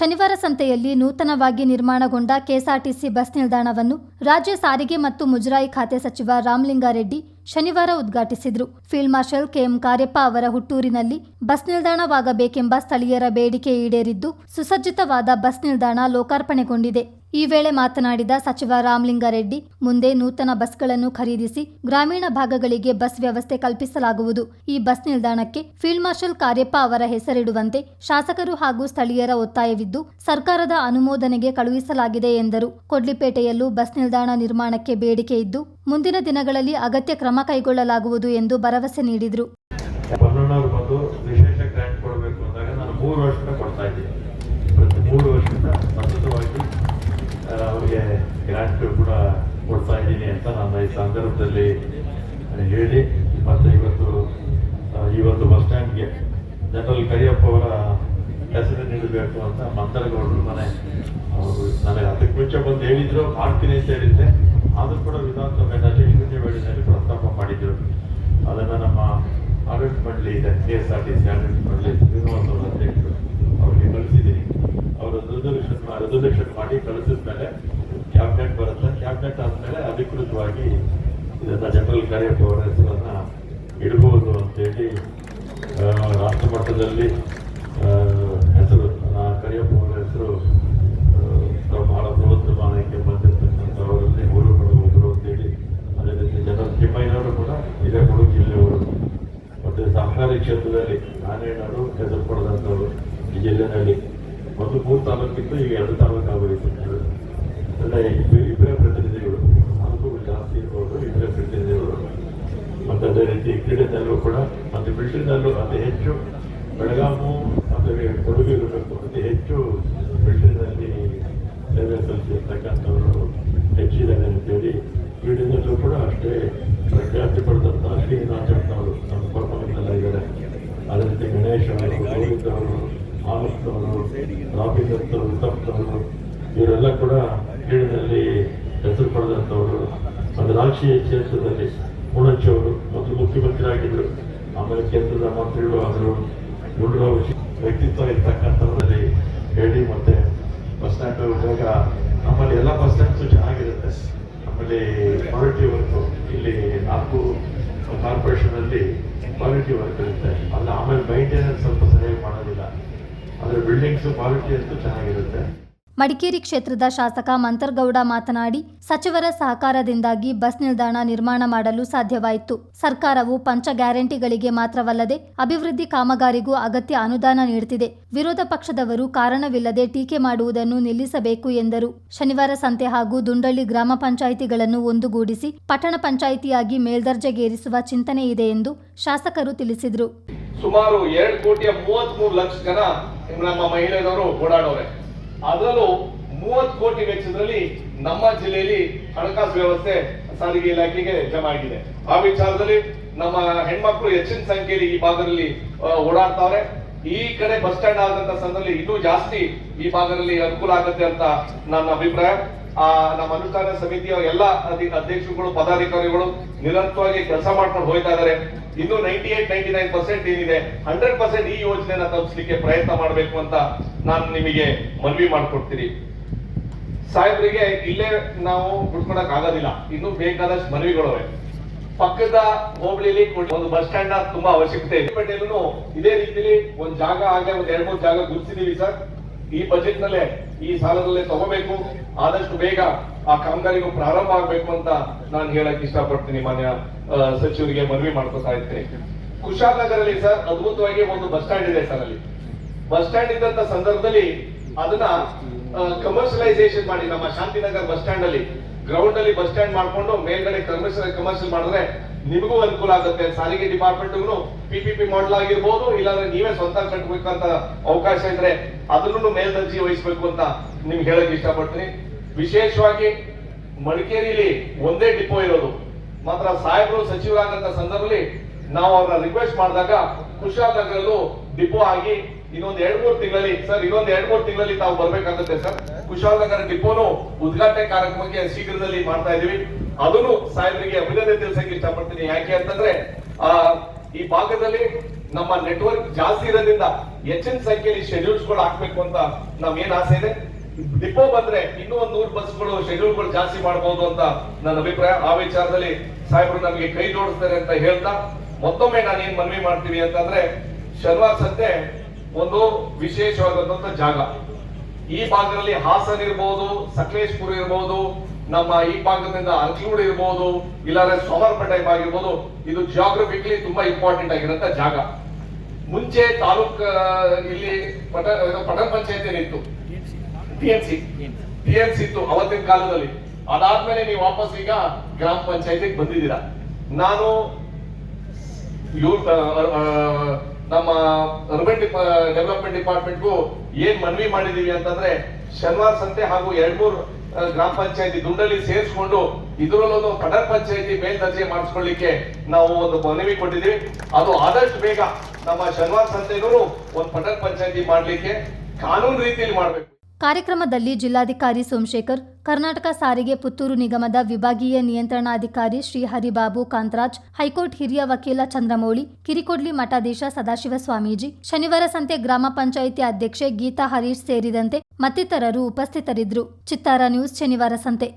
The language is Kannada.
ಶನಿವಾರ ಸಂತೆಯಲ್ಲಿ ನೂತನವಾಗಿ ನಿರ್ಮಾಣಗೊಂಡ ಕೆಎಸ್ಆರ್ಟಿಸಿ ಬಸ್ ನಿಲ್ದಾಣವನ್ನು ರಾಜ್ಯ ಸಾರಿಗೆ ಮತ್ತು ಮುಜರಾಯಿ ಖಾತೆ ಸಚಿವ ರಾಮಲಿಂಗಾರೆಡ್ಡಿ ಶನಿವಾರ ಉದ್ಘಾಟಿಸಿದರು. ಫೀಲ್ಡ್ ಮಾರ್ಷಲ್ ಕೆಎಂ ಕಾರ್ಯಪ್ಪ ಅವರ ಹುಟ್ಟೂರಿನಲ್ಲಿ ಬಸ್ ನಿಲ್ದಾಣವಾಗಬೇಕೆಂಬ ಸ್ಥಳೀಯರ ಬೇಡಿಕೆ ಈಡೇರಿದ್ದು, ಸುಸಜ್ಜಿತವಾದ ಬಸ್ ನಿಲ್ದಾಣ ಲೋಕಾರ್ಪಣೆಗೊಂಡಿದೆ. ಈ ವೇಳೆ ಮಾತನಾಡಿದ ಸಚಿವ ರಾಮಲಿಂಗಾರೆಡ್ಡಿ, ಮುಂದೆ ನೂತನ ಬಸ್ಗಳನ್ನು ಖರೀದಿಸಿ ಗ್ರಾಮೀಣ ಭಾಗಗಳಿಗೆ ಬಸ್ ವ್ಯವಸ್ಥೆ ಕಲ್ಪಿಸಲಾಗುವುದು. ಈ ಬಸ್ ನಿಲ್ದಾಣಕ್ಕೆ ಫೀಲ್ಡ್ ಮಾರ್ಷಲ್ ಕಾರ್ಯಪ್ಪ ಅವರ ಹೆಸರಿಡುವಂತೆ ಶಾಸಕರು ಹಾಗೂ ಸ್ಥಳೀಯರ ಒತ್ತಾಯವಿದ್ದು, ಸರ್ಕಾರದ ಅನುಮೋದನೆಗೆ ಕಳುಹಿಸಲಾಗಿದೆ ಎಂದರು. ಕೊಡ್ಲಿಪೇಟೆಯಲ್ಲೂ ಬಸ್ ನಿಲ್ದಾಣ ನಿರ್ಮಾಣಕ್ಕೆ ಬೇಡಿಕೆ ಇದ್ದು, ಮುಂದಿನ ದಿನಗಳಲ್ಲಿ ಅಗತ್ಯ ಕ್ರಮ ಕೈಗೊಳ್ಳಲಾಗುವುದು ಎಂದು ಭರವಸೆ ನೀಡಿದರು. ವಿಶೇಷ ಕೊಡಬೇಕು ಮೂರು ವರ್ಷದಿಂದ ಸಂದರ್ಭದಲ್ಲಿ ಹೇಳಿ. ಮತ್ತು ಇವತ್ತು ಈ ಒಂದು ಬಸ್ ಸ್ಟ್ಯಾಂಡ್ಗೆ ಜನರಲ್ ಕರಿಯಪ್ಪ ಅವರ ಹೆಸರು ನೀಡಬೇಕು ಅಂತ ಮಂತ್ರಗೌಡರು ಮನೆ. ಅವರು ನನಗೆ ಅದಕ್ಕೆ ಮುಂಚೆ ಬಂದು ಹೇಳಿದ್ರು ಮಾಡ್ತೀನಿ ಅಂತ ಹೇಳಿದ್ದೆ. ಆದರೂ ಕೂಡ ವಿಧಾನಸಭೆ ಶೂನ್ಯವೇಳಿನಲ್ಲಿ ಪ್ರಸ್ತಾಪ ಮಾಡಿದ್ರು. ಅದನ್ನು ನಮ್ಮ ಆಡಳಿತ ಮಂಡಳಿ ಇದೆ K S R T C ಆಡಳಿತ ಮಂಡಳಿ, ಶ್ರೀನಿವಾಸ್ ಅವರ ಅಧ್ಯಕ್ಷರು. ಅವರಿಗೆ ಕಳಿಸಿದ್ದೀನಿ. ಅವರು ರೆಸಲ್ಯೂಷನ್ ರೆಸಲ್ಯೂಷನ್ ಮಾಡಿ ಕಳಿಸಿದ ಮೇಲೆ ಅಧಿಕೃತವಾಗಿ ಇದನ್ನು ಜನರಲ್ ಕಾರ್ಯಪ್ಪ ಹೆಸರನ್ನು ಇಡಬಹುದು ಅಂತೇಳಿ ರಾಷ್ಟ್ರ ಮಟ್ಟದಲ್ಲಿ ಹೆಸರು ಕರಿಯಪ್ಪ ಅವರ ಹೆಸರು ಬಹಳ ಬಹಳ ಪ್ರವರ್ಧಮಾನಕ್ಕೆ ಬಂದಿರತಕ್ಕಂಥವರಲ್ಲಿ ಅವರು ಕೂಡ ಒಬ್ಬರು ಅಂತೇಳಿ ಅದೇ ರೀತಿ ಜನರಲ್ ತಿಮ್ಮಯ್ಯನವರು ಕೂಡ ಇದೇ ಕೊಡಗು ಜಿಲ್ಲೆಯವರು. ಮತ್ತು ಸಹಕಾರಿ ಕ್ಷೇತ್ರದಲ್ಲಿ ನಾರಾಯಣರು ಹೆಸರು ಪಡೆದಂಥವರು ಈ ಜಿಲ್ಲೆಯಲ್ಲಿ ಒಂದು ಮೂರು ತಾಲೂಕಿತ್ತು, ಈಗ ಎರಡು ತಾಲೂಕು ಅಂದರೆ ಎಲ್ಲ ಇಬ್ಬರು ಇಬ್ಬರೇ ಪ್ರತಿನಿಧಿಗಳು ನಾಲ್ಕು ಜಾಸ್ತಿ ಇರ್ಬೋದು ಇಬ್ಬರೇ ಪ್ರತಿನಿಧಿಗಳು ಮತ್ತು ಅದೇ ರೀತಿ ಕ್ರೀಡೆನಲ್ಲೂ ಕೂಡ ಅದು ಮಿಲಿಟರಿನಲ್ಲೂ ಅತಿ ಹೆಚ್ಚು ಬೆಳಗಾಮು ಅದಕ್ಕೆ ಕೊಡುಗೆ ಇರಬೇಕು ಅತಿ ಹೆಚ್ಚು ಬಿಲ್ಡಿಂಗ್ನಲ್ಲಿ ಸೇವೆ ಸಲ್ಲಿಸಿರ್ತಕ್ಕಂಥವರು ಹೆಚ್ಚಿದ್ದಾರೆ ಅಂತೇಳಿ ಕ್ರೀಡೆನಲ್ಲೂ ಕೂಡ ಅಷ್ಟೇ ಪ್ರಖ್ಯಾತಿ ಪಡೆದಂಥ ಶ್ರೀನಾಥಪ್ಪನವರು ನಮ್ಮ ಕೊಪ್ಪಳದಲ್ಲ ಇದ್ದಾರೆ. ಅದೇ ರೀತಿ ಗಣೇಶ್ ಅವರು ಗೋವಿಂದ ಅವರು ಅವರು ರಾಬಿನ್ ಅವರು ಉತ್ತಪ್ನವರು ಇವರೆಲ್ಲ ಕೂಡ ಕ್ರೀಡೆಯಲ್ಲಿ ಹೆಸರು ಪಡೆದಂಥವರು. ಮತ್ತು ರಾಜಕೀಯ ಕ್ಷೇತ್ರದಲ್ಲಿ ಮುಣಚ್ಚಿ ಅವರು ಮೊದಲು ಮುಖ್ಯಮಂತ್ರಿ ಆಗಿದ್ದರು ಆಮೇಲೆ ಕೇಂದ್ರದ ಮಂತ್ರಿಗಳು ಆದರು ಗುಂಡ್ರ ವ್ಯಕ್ತಿತ್ವ ಇರ್ತಕ್ಕಂಥವ್ರಲ್ಲಿ ಹೇಳಿ ಮತ್ತೆ ಬಸ್ ಸ್ಟ್ಯಾಂಡ್ ಹೋದಾಗ ನಮ್ಮಲ್ಲಿ ಎಲ್ಲ ಬಸ್ ಸ್ಟ್ಯಾಂಡ್ಸು ಚೆನ್ನಾಗಿರುತ್ತೆ. ನಮ್ಮಲ್ಲಿ ಕ್ವಾಲಿಟಿ ವರ್ಕು ಇಲ್ಲಿ ನಾಲ್ಕು ಕಾರ್ಪೊರೇಷನ್ ಅಲ್ಲಿ ಕ್ವಾಲಿಟಿ ವರ್ಕ್ ಇರುತ್ತೆ. ಅಲ್ಲಿ ಆಮೇಲೆ ಮೈಂಟೆನೆನ್ಸ್ ಸ್ವಲ್ಪ ಸರಿಯಾಗಿ ಮಾಡೋದಿಲ್ಲ. ಆದರೆ ಬಿಲ್ಡಿಂಗ್ಸ್ ಕ್ವಾಲಿಟಿ ಅಂತೂ ಚೆನ್ನಾಗಿರುತ್ತೆ. ಮಡಿಕೇರಿ ಕ್ಷೇತ್ರದ ಶಾಸಕ ಮಂತರ್ಗೌಡ ಮಾತನಾಡಿ, ಸಚಿವರ ಸಹಕಾರದಿಂದಾಗಿ ಬಸ್ ನಿಲ್ದಾಣ ನಿರ್ಮಾಣ ಮಾಡಲು ಸಾಧ್ಯವಾಯಿತು. ಸರ್ಕಾರವು ಪಂಚ ಗ್ಯಾರಂಟಿಗಳಿಗೆ ಮಾತ್ರವಲ್ಲದೆ ಅಭಿವೃದ್ಧಿ ಕಾಮಗಾರಿಗೂ ಅಗತ್ಯ ಅನುದಾನ ನೀಡುತ್ತಿದೆ. ವಿರೋಧ ಪಕ್ಷದವರು ಕಾರಣವಿಲ್ಲದೆ ಟೀಕೆ ಮಾಡುವುದನ್ನು ನಿಲ್ಲಿಸಬೇಕು ಎಂದರು. ಶನಿವಾರ ಸಂತೆ ಹಾಗೂ ದುಂಡಳ್ಳಿ ಗ್ರಾಮ ಪಂಚಾಯಿತಿಗಳನ್ನು ಒಂದುಗೂಡಿಸಿ ಪಟ್ಟಣ ಪಂಚಾಯಿತಿಯಾಗಿ ಮೇಲ್ದರ್ಜೆಗೇರಿಸುವ ಚಿಂತನೆ ಇದೆ ಎಂದು ಶಾಸಕರು ತಿಳಿಸಿದರು. ಸುಮಾರು ಕೋಟಿಯ ಲಕ್ಷ ಜನ ನಮ್ಮ ಮಹಿಳೆಯರು ಓಡಾಡೋರೆ. ಅದರಲ್ಲೂ ಮೂವತ್ತು ಕೋಟಿ ವೆಚ್ಚದಲ್ಲಿ ನಮ್ಮ ಜಿಲ್ಲೆಯಲ್ಲಿ ಹಣಕಾಸು ವ್ಯವಸ್ಥೆ ಸಾರಿಗೆ ಇಲಾಖೆಗೆ ಜಮಾ ಆಗಿದೆ. ಆ ವಿಚಾರದಲ್ಲಿ ನಮ್ಮ ಹೆಣ್ಮಕ್ಳು ಹೆಚ್ಚಿನ ಸಂಖ್ಯೆಯಲ್ಲಿ ಈ ಭಾಗದಲ್ಲಿ ಓಡಾಡ್ತಾವ್ರೆ ಈ ಕಡೆ ಬಸ್ ಸ್ಟ್ಯಾಂಡ್ ಆದಂತ ಸಂದರ್ಭದಲ್ಲಿ ಇನ್ನೂ ಜಾಸ್ತಿ ಈ ಭಾಗದಲ್ಲಿ ಅನುಕೂಲ ಆಗುತ್ತೆ ಅಂತ ನನ್ನ ಅಭಿಪ್ರಾಯ. ಆ, ನಮ್ಮ ಅನುಷ್ಠಾನ ಸಮಿತಿಯ ಎಲ್ಲ ಅಧಿ- ಅಧ್ಯಕ್ಷರುಗಳು, ಪದಾಧಿಕಾರಿಗಳು ನಿರಂತರವಾಗಿ ಕೆಲಸ ಮಾಡ್ಕೊಂಡು ಹೋಯ್ತಾ ಇದ್ದಾರೆ. ಇನ್ನು ninety eight ninety nine percent ಏನಿದೆ ಹಂಡ್ರೆಡ್ ಪರ್ಸೆಂಟ್ ಈ ಯೋಜನೆನ ತಲುಪಿಸಲಿಕ್ಕೆ ಪ್ರಯತ್ನ ಮಾಡಬೇಕು ಅಂತ ನಾನು ನಿಮಗೆ ಮನವಿ ಮಾಡ್ಕೊಡ್ತೀನಿ. ಸಾಹೇಬರಿಗೆ ಇಲ್ಲೇ ನಾವು ಬಿಡ್ಕೊಳಕ್ ಆಗೋದಿಲ್ಲ. ಇನ್ನು ಬೇಕಾದಷ್ಟು ಮನವಿಗಳವೆ ಪಕ್ಕದ ಹೋಬಳಿಲಿ ಒಂದು ಬಸ್ ಸ್ಟ್ಯಾಂಡ್ ತುಂಬಾ ಅವಶ್ಯಕತೆ ಇದೆ. ಇದೇ ರೀತಿಲಿ ಒಂದ್ ಜಾಗ ಆಗಲೇ ಒಂದ್ ಎರಡ್, ಮೂರು ಜಾಗ ಗುರುತಿದ್ದೀವಿ ಸರ್. ಈ ಬಜೆಟ್ ನಲ್ಲೇ ಈ ಸಾಲದಲ್ಲೇ ತಗೋಬೇಕು. ಆದಷ್ಟು ಬೇಗ ಆ ಕಾಮಗಾರಿಗೂ ಪ್ರಾರಂಭ ಆಗ್ಬೇಕು ಅಂತ ನಾನು ಹೇಳಕ್ ಇಷ್ಟಪಡ್ತೀನಿ ಮಾನ್ಯ ಸಚಿವರಿಗೆ ಮನವಿ ಮಾಡ್ಕೊತಾ ಇರ್ತೀನಿ ಕುಶಾಲನಗರಲ್ಲಿ ಸರ್, ಅದ್ಭುತವಾಗಿ ಒಂದು ಬಸ್ ಸ್ಟ್ಯಾಂಡ್ ಇದೆ ಸರ್ ಅಲ್ಲಿ. ಬಸ್ ಸ್ಟ್ಯಾಂಡ್ ಇದ್ದಂತ ಸಂದರ್ಭದಲ್ಲಿ ಅದನ್ನ ಕಮರ್ಷಿಯಲೈಸೇಷನ್ ಮಾಡಿ, ನಮ್ಮ ಶಾಂತಿನಗರ್ ಬಸ್ ಸ್ಟ್ಯಾಂಡ್ ಅಲ್ಲಿ ಗ್ರೌಂಡ್ ಅಲ್ಲಿ ಬಸ್ ಸ್ಟ್ಯಾಂಡ್ ಮಾಡ್ಕೊಂಡು ಮೇಲ್ಗಡೆ ಕಮರ್ಷಿಯಲ್ ಕಮರ್ಷಿಯಲ್ ಮಾಡಿದ್ರೆ ನಿಮಗೂ ಅನುಕೂಲ ಆಗುತ್ತೆ. ಸಾರಿಗೆ ಡಿಪಾರ್ಟ್ಮೆಂಟ್ಗೂ ಪಿ ಪಿ ಪಿ ಮಾಡಲ್ ಆಗಿರ್ಬೋದು, ಇಲ್ಲಾಂದ್ರೆ ನೀವೇ ಸ್ವಂತ ಕಟ್ಟಬೇಕಂತ ಅವಕಾಶ ಇದ್ರೆ ಅದನ್ನು ಮೇಲ್ದರ್ಜಿ ವಹಿಸಬೇಕು ಅಂತ ನಿಮ್ಗೆ ಹೇಳಕ್ ಇಷ್ಟಪಡ್ತೀನಿ. ವಿಶೇಷವಾಗಿ ಮಡಿಕೇರಿಲಿ ಒಂದೇ ಡಿಪೋ ಇರೋದು. ಮಾತ್ರ ಸಾಹೇಬರು ಸಚಿವರಾದಂತ ಸಂದರ್ಭದಲ್ಲಿ ನಾವು ಅವ್ರನ್ನ ರಿಕ್ವೆಸ್ಟ್ ಮಾಡಿದಾಗ ಕುಶಾಲನಗರಲ್ಲೂ ಡಿಪೋ ಆಗಿ ಇನ್ನೊಂದ್ ಎರಡ್ ಮೂರು ತಿಂಗಳಲ್ಲಿ ಸರ್ ಇನ್ನೊಂದ್ ಎರಡ್ ಮೂರು ತಿಂಗಳಲ್ಲಿ ತಾವು ಬರ್ಬೇಕಾಗುತ್ತೆ ಸರ್ ಕುಶಾಲನಗರ ಡಿಪೋನು ಉದ್ಘಾಟನೆ ಕಾರ್ಯಕ್ರಮಕ್ಕೆ ಶೀಘ್ರದಲ್ಲಿ ಮಾಡ್ತಾ ಇದೀವಿ. ಅದನ್ನು ಸಾಹೇಬರಿಗೆ ಅಭಿನಂದನೆ ತಿಳಿಸಕ್ಕೆ ಇಷ್ಟಪಡ್ತೀನಿ. ಯಾಕೆ ಅಂತಂದ್ರೆ, ಆ, ಈ ಭಾಗದಲ್ಲಿ ನಮ್ಮ ನೆಟ್ವರ್ಕ್ ಜಾಸ್ತಿ ಇರೋದ್ರಿಂದ ಹೆಚ್ಚಿನ ಸಂಖ್ಯೆಯಲ್ಲಿ ಶೆಡ್ಯೂಲ್ಸ್ಗಳು ಹಾಕ್ಬೇಕು ಅಂತ ನಮ್ಗೇನ್ ಆಸೆ ಇದೆ? ಡಿಪೋ ಬಂದ್ರೆ ಇನ್ನೂ ಒಂದ್ ನೂರು ಬಸ್ಗಳು ಶೆಡ್ಯೂಲ್ಗಳು ಜಾಸ್ತಿ ಮಾಡಬಹುದು ಅಂತ ನನ್ನ ಅಭಿಪ್ರಾಯ. ಆ ವಿಚಾರದಲ್ಲಿ ಸಾಹೇಬರು ನಮಗೆ ಕೈ ಜೋಡಿಸ್ತಾರೆ ಅಂತ ಹೇಳ್ತಾ, ಮತ್ತೊಮ್ಮೆ ನಾನು ಏನ್ ಮನವಿ ಮಾಡ್ತೀವಿ ಅಂತಂದ್ರೆ, ಶನಿವಾರ ಸಂತೆ ಒಂದು ವಿಶೇಷವಾದಂತ ಜಾಗ. ಈ ಭಾಗದಲ್ಲಿ ಹಾಸನ್ ಇರಬಹುದು ಸಕಲೇಶ್ಪುರ ಇರ್ಬೋದು ನಮ್ಮ ಈ ಭಾಗದಿಂದ ಅಂಕ್ಲೂಡ್ ಇರ್ಬೋದು, ಇಲ್ಲಾಂದ್ರೆ ಸೋಮರ್ಪೇಟೆ ಆಗಿರ್ಬೋದು, ಇದು ಜಿಯೋಗ್ರಫಿಕಲಿ ತುಂಬಾ ಇಂಪಾರ್ಟೆಂಟ್ ಆಗಿರೋಂಥ ಜಾಗ. ಮುಂಚೆ ತಾಲೂಕ್ ಇಲ್ಲಿ ಪಟ ಪಟ್ಟಣ ಪಂಚಾಯತಿ ಇತ್ತು. ಟಿ ಎಂ ಸಿ ಇತ್ತು ಅವತ್ತಿನ ಕಾಲದಲ್ಲಿ. ಅದಾದ್ಮೇಲೆ ನೀವು ವಾಪಸ್ ಈಗ ಗ್ರಾಮ ಪಂಚಾಯತಿಗೆ ಬಂದಿದ್ದೀರಾ. ನಾನು ನಮ್ಮ ಅರ್ಬನ್ ಡೆವಲಪ್ಮೆಂಟ್ ಡಿಪಾರ್ಟ್ಮೆಂಟ್ಗೂ ಏನ್ ಮನವಿ ಮಾಡಿದೀವಿ ಅಂತಂದ್ರೆ ಶನಿವಾರ ಸಂತೆ ಹಾಗೂ ಎರಡ್ ಮೂರು ಗ್ರಾಮ ಪಂಚಾಯತಿ ದುಂಡಲ್ಲಿ ಸೇರಿಸ್ಕೊಂಡು ಇದರಲ್ಲೊಂದು ಪಟ್ಟಣ ಪಂಚಾಯತಿ ಮೇಲ್ದರ್ಜೆ ಮಾಡಿಸ್ಕೊಳ್ಳಿಕ್ಕೆ ನಾವು ಒಂದು ಮನವಿ ಕೊಟ್ಟಿದ್ದೀವಿ. ಅದು ಆದಷ್ಟು ಬೇಗ ನಮ್ಮ ಶನಿವಾರ ಸಂತೆನೂ ಒಂದು ಪಟ್ಟಣ ಪಂಚಾಯತಿ ಮಾಡಲಿಕ್ಕೆ ಕಾನೂನು ರೀತಿಯಲ್ಲಿ ಮಾಡ್ಬೇಕು. ಕಾರ್ಯಕ್ರಮದಲ್ಲಿ ಜಿಲ್ಲಾಧಿಕಾರಿ ಸೋಮಶೇಖರ್, ಕರ್ನಾಟಕ ಸಾರಿಗೆ ಪುತ್ತೂರು ನಿಗಮದ ವಿಭಾಗೀಯ ನಿಯಂತ್ರಣಾಧಿಕಾರಿ ಶ್ರೀ ಹರಿಬಾಬು ಕಾಂತರಾಜ್, ಹೈಕೋರ್ಟ್ ಹಿರಿಯ ವಕೀಲ ಚಂದ್ರಮೌಳಿ, ಕಿರಿಕೊಡ್ಲಿ ಮಠಾಧೀಶ ಸದಾಶಿವ ಸ್ವಾಮೀಜಿ ಶನಿವಾರ ಸಂತೆ ಗ್ರಾಮ ಪಂಚಾಯಿತಿ ಅಧ್ಯಕ್ಷೆ ಗೀತಾ ಹರೀಶ್ ಸೇರಿದಂತೆ ಮತ್ತಿತರರು ಉಪಸ್ಥಿತರಿದ್ದರು. ಚಿತ್ತಾರ ನ್ಯೂಸ್ ಶನಿವಾರ ಸಂತೆ.